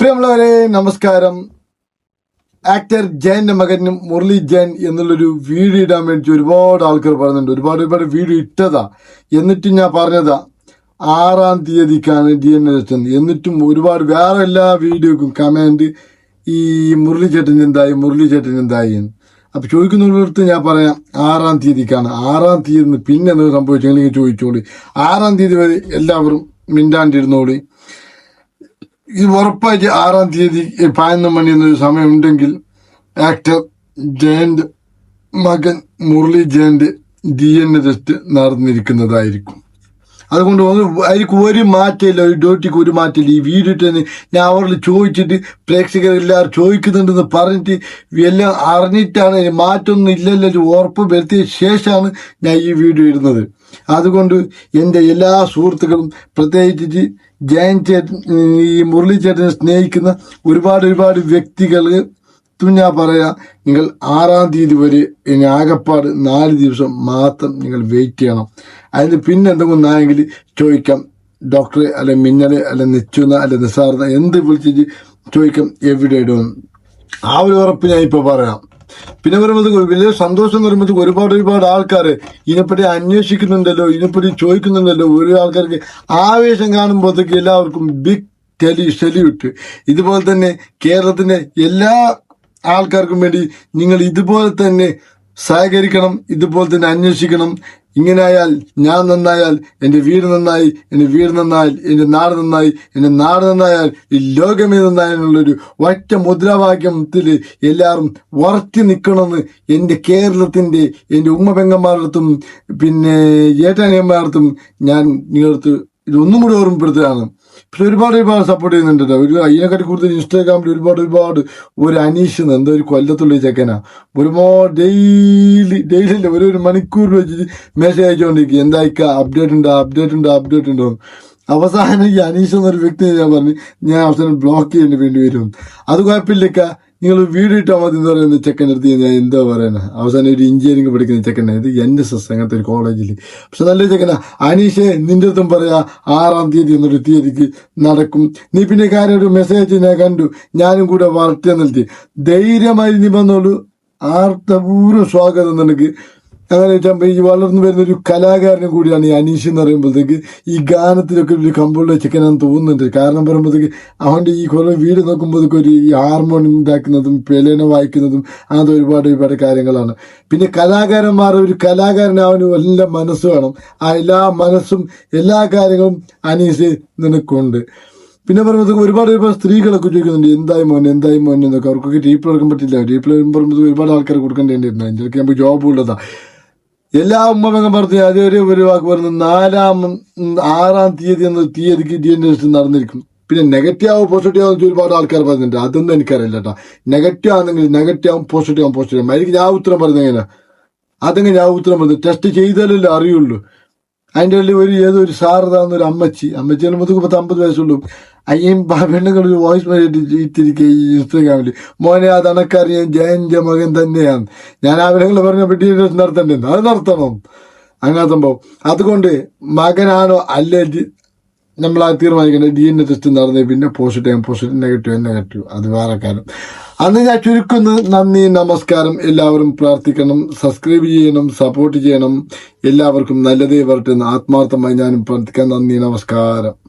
പ്രിയമുള്ളവരെ നമസ്കാരം. ആക്ടർ ജയന്റെ മകനും മുരളി ജയൻ എന്നുള്ളൊരു വീഡിയോ ഇടാൻ വേണ്ടി ഒരുപാട് ആൾക്കാർ പറയുന്നുണ്ട്. ഒരുപാട് ഒരുപാട് വീഡിയോ ഇട്ടതാ. എന്നിട്ടും ഞാൻ പറഞ്ഞതാ ആറാം തീയതിക്കാണ് ഡി എൻ എത്തുന്നത് എന്നിട്ടും ഒരുപാട് വേറെ എല്ലാ വീഡിയോക്കും കമന്റ് ഈ മുരളി ചേട്ടൻ എന്തായി മുരളി ചേട്ടൻ എന്തായി എന്ന്. അപ്പൊ ചോദിക്കുന്നവരടുത്ത് ഞാൻ പറയാം ആറാം തീയതിക്കാണ്. ആറാം തീയതി പിന്നെ എന്ത് സംഭവിച്ചെങ്കിൽ ചോദിച്ചോളി. ആറാം തീയതി വരെ എല്ലാവരും മിണ്ടാണ്ടിരുന്നോളി. ഇത് ഉറപ്പായിട്ട് ആറാം തീയതി പതിനൊന്ന് മണി എന്നൊരു സമയമുണ്ടെങ്കിൽ ആക്ടർ ജയന്റ് മകൻ മുരളി ജയന്റ് ഡി എൻ എ ടെസ്റ്റ് നടന്നിരിക്കുന്നതായിരിക്കും. അതുകൊണ്ട് അതിലേക്ക് ഒരു മാറ്റമില്ല ഒരു ഡ്യൂട്ടിക്ക് ഒരു മാറ്റമില്ല. ഈ വീഡിയോ തന്നെ ഞാൻ അവരിൽ ചോദിച്ചിട്ട് പ്രേക്ഷകർ പ്രേക്ഷകരെല്ലാവരും ചോദിക്കുന്നുണ്ടെന്ന് പറഞ്ഞിട്ട് എല്ലാം അറിഞ്ഞിട്ടാണ് മാറ്റമൊന്നും ഇല്ലല്ലോ ഉറപ്പ് വരുത്തിയ ശേഷമാണ് ഞാൻ ഈ വീഡിയോ ഇടുന്നത്. അതുകൊണ്ട് എന്റെ എല്ലാ സുഹൃത്തുക്കളും പ്രത്യേകിച്ച് ജയൻ ചേട്ടൻ ഈ മുരളി ചേട്ടനെ സ്നേഹിക്കുന്ന ഒരുപാട് ഒരുപാട് വ്യക്തികൾ ഞാൻ പറയാം നിങ്ങൾ ആറാം തീയതി വരെ ഇനി ആകപ്പാട് നാല് ദിവസം മാത്രം നിങ്ങൾ വെയിറ്റ് ചെയ്യണം. അതിന് പിന്നെ എന്തെങ്കിലും ഒന്നായെങ്കിൽ ചോദിക്കാം. ഡോക്ടറെ അല്ലെ മിന്നലെ അല്ലെ നിശ്ചുന്ന അല്ലെ നിസാർന്ന എന്ത് വിളിച്ചിട്ട് ചോദിക്കാം എവിടെ ഇടുമെന്ന് ആ ഒരു ഉറപ്പ് ഞാൻ ഇപ്പോൾ പറയാം. പിന്നെ പറയുമ്പോൾ വലിയ സന്തോഷം പറയുമ്പോൾ ഒരുപാട് ഒരുപാട് ആൾക്കാർ ഇതിനെപ്പറ്റി അന്വേഷിക്കുന്നുണ്ടല്ലോ ഇതിനെപ്പറ്റി ചോദിക്കുന്നുണ്ടല്ലോ. ഒരു ആൾക്കാർക്ക് ആവേശം കാണുമ്പോഴത്തേക്ക് എല്ലാവർക്കും ബിഗ് ടെലി സെല്യൂട്ട് ഇതുപോലെ തന്നെ കേരളത്തിന്റെ എല്ലാ ആൾക്കാർക്കും വേണ്ടി നിങ്ങൾ ഇതുപോലെ തന്നെ സഹകരിക്കണം ഇതുപോലെ തന്നെ അന്വേഷിക്കണം. ഇങ്ങനെയായാൽ ഞാൻ നന്നായാൽ എന്റെ വീട് നന്നായി എന്റെ വീട് നന്നായാൽ എന്റെ നാട് നന്നായി എന്റെ നാട് നന്നായാൽ ഈ ലോകമേ നന്നായെന്നുള്ളൊരു ഒറ്റ മുദ്രാവാക്യത്തിൽ എല്ലാവരും ഉറച്ചു നിൽക്കണമെന്ന് എന്റെ കേരളത്തിന്റെ എന്റെ ഉമ്മ പെങ്ങന്മാരടുത്തും പിന്നെ ഏട്ടാനിയന്മാരടുത്തും ഞാൻ നിങ്ങളടുത്ത് ഇതൊന്നും കൂടി ഓർമ്മപ്പെടുത്തുകയാണ്. പക്ഷെ ഒരുപാട് ഒരുപാട് സപ്പോർട്ട് ചെയ്യുന്നുണ്ട് ഒരു അതിനെക്കാട്ടി കൂടുതൽ ഇൻസ്റ്റാഗ്രാമിൽ ഒരുപാട് ഒരുപാട് ഒരു അനീഷ് എന്താ ഒരു കൊല്ലത്തുള്ള ചെക്കനാ. ഒരുപാട് ഡെയിലി ഡെയിലി അല്ല ഒരു ഒരു മണിക്കൂർ വെച്ച് മെസ്സേജ് അയച്ചുകൊണ്ടിരിക്കും എന്തായിക്കാ അപ്ഡേറ്റ് ഉണ്ടോ? അപ്ഡേറ്റ് ഉണ്ടോ? അപ്ഡേറ്റ് ഉണ്ടോ? അവസാനം ഈ അനീഷ് എന്നൊരു വ്യക്തി ഞാൻ പറഞ്ഞു ഞാൻ അവസാനം ബ്ലോക്ക് ചെയ്യേണ്ടി വേണ്ടി വരും. അത് കുഴപ്പമില്ലക്ക നിങ്ങൾ വീഡിയോ ഇട്ടാൽ മതി എന്ന് പറയുന്ന ചെക്കന്റെ അടുത്ത് ഞാൻ എന്താ പറയുന്നത് അവസാനം ഒരു എഞ്ചിനീയറിംഗ് പഠിക്കുന്ന ചെക്കനെ. ഇത് എന്റെ എസ് അങ്ങനത്തെ ഒരു കോളേജിൽ പക്ഷെ നല്ല ചെക്കനാ. അനീഷെ നിന്റെ അടുത്തും പറയാ ആറാം തീയതി എന്നൊരു തീയതിക്ക് നടക്കും. നീ പിന്നെ കാര്യം ഒരു മെസ്സേജ് ഞാൻ കണ്ടു. ഞാനും കൂടെ വളർത്തിയ നിർത്തി ധൈര്യമായി നീ വന്നോളൂ ആർത്തപൂർവ സ്വാഗതം നിനക്ക്. അങ്ങനെ ഈ വളർന്നു വരുന്ന ഒരു കലാകാരനും കൂടിയാണ് ഈ അനീഷ് എന്ന് പറയുമ്പോഴത്തേക്ക് ഈ ഗാനത്തിലൊക്കെ ഒരു കമ്പുള്ള ചിക്കനാന്ന് തോന്നുന്നുണ്ട്. കാരണം പറയുമ്പോഴത്തേക്ക് അവന്റെ ഈ കുറേ വീട് നോക്കുമ്പോഴത്തേക്ക് ഒരു ഈ ഹാർമോൺ ഉണ്ടാക്കുന്നതും പെലേന വായിക്കുന്നതും അങ്ങനത്തെ ഒരുപാട് ഒരുപാട് കാര്യങ്ങളാണ്. പിന്നെ കലാകാരന്മാർ ഒരു കലാകാരനാവനും എല്ലാം മനസ്സ് വേണം. ആ എല്ലാ മനസ്സും എല്ലാ കാര്യങ്ങളും അനീഷ് നിനക്കുണ്ട്. പിന്നെ പറയുമ്പോൾ ഒരുപാട് ഒരുപാട് സ്ത്രീകളൊക്കെ ചോദിക്കുന്നുണ്ട് എന്തായി മോൻ എന്തായി മോൻ എന്നൊക്കെ അവർക്കൊക്കെ ടീപ്പിൾ എടുക്കാൻ പറ്റില്ല. ടീപ്പിൾ പറയുമ്പോൾ ഒരുപാട് ആൾക്കാർ കൊടുക്കേണ്ടതായിരുന്നു അതിന്റെ ഒക്കെ നമുക്ക് ജോബ് ഉള്ളതാ. എല്ലാ ഉമ്മമംഗം പറഞ്ഞു അതേ ഒരു ഒരു വാക്ക് പറഞ്ഞു നാലാം ആറാം തീയതി എന്ന തീയതിക്ക് ഡി എൻ ടെസ്റ്റ് നടന്നിരിക്കും പിന്നെ നെഗറ്റീവ് ആവും പോസിറ്റീവ് ആവും ഒരുപാട് ആൾക്കാർ പറയുന്നുണ്ട് അതൊന്നും എനിക്കറിയില്ല കേട്ടോ. നെഗറ്റീവ് ആണെങ്കിൽ നെഗറ്റീവ് ആവും പോസിറ്റീവ് ആവും പോസിറ്റീവ് ആവും. എനിക്ക് ഞാൻ ഉത്തരം പറയുന്നത് എങ്ങനെ അതെങ്ങനെ ഞാൻ ഉത്തരം പറഞ്ഞു ടെസ്റ്റ് ചെയ്താലല്ലേ അറിയുള്ളൂ. അതിന്റെ ഒരു ഏതോ ഒരു സാറതാന്ന് ഒരു അമ്മച്ചി. അമ്മച്ചി പറയുമ്പോൾ പത്ത് അമ്പത് വയസ്സുള്ളൂ. അയ്യം പെണ്ണുങ്ങൾ ഒരു വോയിസ് ഇട്ടിരിക്കുക ഈ ഇൻസ്റ്റാഗ്രാമിൽ മോനെ അത് അണക്കറിയാൻ ജയന്റെ മകൻ തന്നെയാണ്. ഞാൻ പെണ്ണുങ്ങൾ പറഞ്ഞ പെട്ടി നടത്തണ്ടെന്ന്. അത് നടത്തണം. അങ്ങനെ സംഭവം അതുകൊണ്ട് മകനാണോ അല്ലേ നമ്മൾ ആ തീരുമാനിക്കേണ്ടത്? ഡി എൻ എ ടെസ്റ്റ് നടന്നേ പിന്നെ പോസിറ്റീവ് പോസിറ്റീവ് നെഗറ്റീവ് നെഗറ്റീവ് അത് വേറെ കാര്യം. അന്ന് ഞാൻ ചുരുക്കുന്നു. നന്ദി നമസ്കാരം. എല്ലാവരും പ്രാർത്ഥിക്കണം. സബ്സ്ക്രൈബ് ചെയ്യണം. സപ്പോർട്ട് ചെയ്യണം. എല്ലാവർക്കും നല്ലതേ വരട്ടെ എന്ന് ആത്മാർത്ഥമായി ഞാനും പ്രാർത്ഥിക്കാം. നന്ദി നമസ്കാരം.